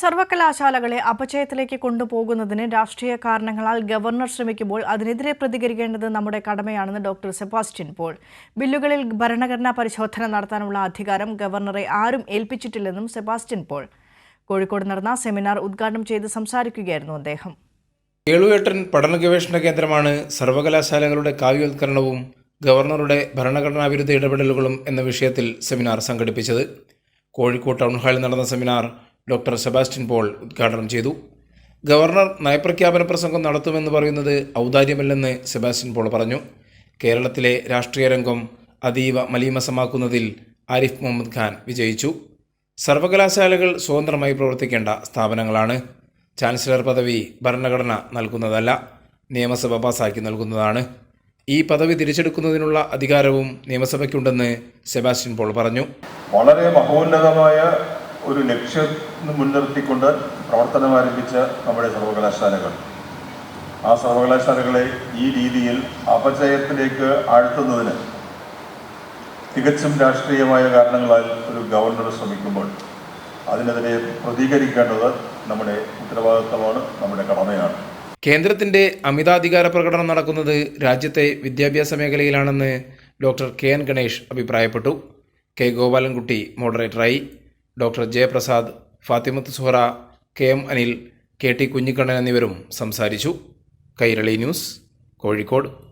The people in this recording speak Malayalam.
സർവകലാശാലകളെ അപചയത്തിലേക്ക് കൊണ്ടുപോകുന്നതിന് രാഷ്ട്രീയ കാരണങ്ങളാൽ ഗവർണർ ശ്രമിക്കുമ്പോൾ അതിനെതിരെ പ്രതികരിക്കേണ്ടത് നമ്മുടെ കടമയാണെന്ന് ഡോക്ടർ സെബാസ്റ്റ്യൻ പോൾ. ബില്ലുകളിൽ ഭരണഘടനാ പരിശോധന നടത്താനുള്ള അധികാരം ഗവർണറെ ആരും ഏൽപ്പിച്ചിട്ടില്ലെന്നും സെബാസ്റ്റ്യൻ പോൾ. കോഴിക്കോട് നടന്ന സെമിനാർ ഉദ്ഘാടനം ചെയ്ത് സംസാരിക്കുകയായിരുന്നു അദ്ദേഹം. ഏളുവേട്ടൻ പഠന ഗവേഷണ കേന്ദ്രമാണ് സർവകലാശാലകളുടെ കാവ്യവൽക്കരണവും ഗവർണറുടെ ഭരണഘടനാ വിരുദ്ധ ഇടപെടലുകളും എന്ന വിഷയത്തിൽ സെമിനാർ സംഘടിപ്പിച്ചത്. കോഴിക്കോട് ടൗൺഹാളിൽ നടന്ന സെമിനാർ ഡോക്ടർ സെബാസ്റ്റ്യൻ പോൾ ഉദ്ഘാടനം ചെയ്തു. ഗവർണർ നയപ്രഖ്യാപന പ്രസംഗം നടത്തുമെന്ന് പറയുന്നത് ഔദാര്യമല്ലെന്ന് സെബാസ്റ്റ്യൻ പോൾ പറഞ്ഞു. കേരളത്തിലെ രാഷ്ട്രീയ രംഗം അതീവ മലീമസമാക്കുന്നതിൽ ആരിഫ് മുഹമ്മദ് ഖാൻ വിജയിച്ചു. സർവകലാശാലകൾ സ്വതന്ത്രമായി പ്രവർത്തിക്കേണ്ട സ്ഥാപനങ്ങളാണ്. ചാൻസലർ പദവി ഭരണഘടന നൽകുന്നതല്ല നിയമസഭ പാസാക്കി നൽകുന്നതാണ്. ഈ പദവി തിരിച്ചെടുക്കുന്നതിനുള്ള അധികാരവും നിയമസഭയ്ക്കുണ്ടെന്ന് സെബാസ്റ്റ്യൻ പോൾ പറഞ്ഞു. വളരെ മഹോന്നതമായ ഒരു ലക്ഷ്യം മുൻനിർത്തിക്കൊണ്ട് പ്രവർത്തനം ആരംഭിച്ച നമ്മുടെ സർവകലാശാലകൾ. ആ സർവകലാശാലകളെ ഈ രീതിയിൽ അപചയത്തിലേക്ക് ആഴ്ത്തുന്നതിന് തികച്ചും രാഷ്ട്രീയമായ കാരണങ്ങളാൽ ഒരു ഗവർണർ ശ്രമിക്കുമ്പോൾ അതിനെതിരെ പ്രതികരിക്കേണ്ടത് നമ്മുടെ ഉത്തരവാദിത്വമാണ് നമ്മുടെ കടമയാണ്. കേന്ദ്രത്തിന്റെ അമിതാധികാര പ്രകടനം നടക്കുന്നത് രാജ്യത്തെ വിദ്യാഭ്യാസ മേഖലയിലാണെന്ന് ഡോക്ടർ കെ എൻ ഗണേഷ് അഭിപ്രായപ്പെട്ടു. K Gopalankutty മോഡറേറ്ററായി doctor Jayaprasad Fathimath Suhara K M Anil K T Kunhikannan എന്നിവരും സംസാരിച്ചു. കൈരളി ന്യൂസ് കോഴിക്കോട്.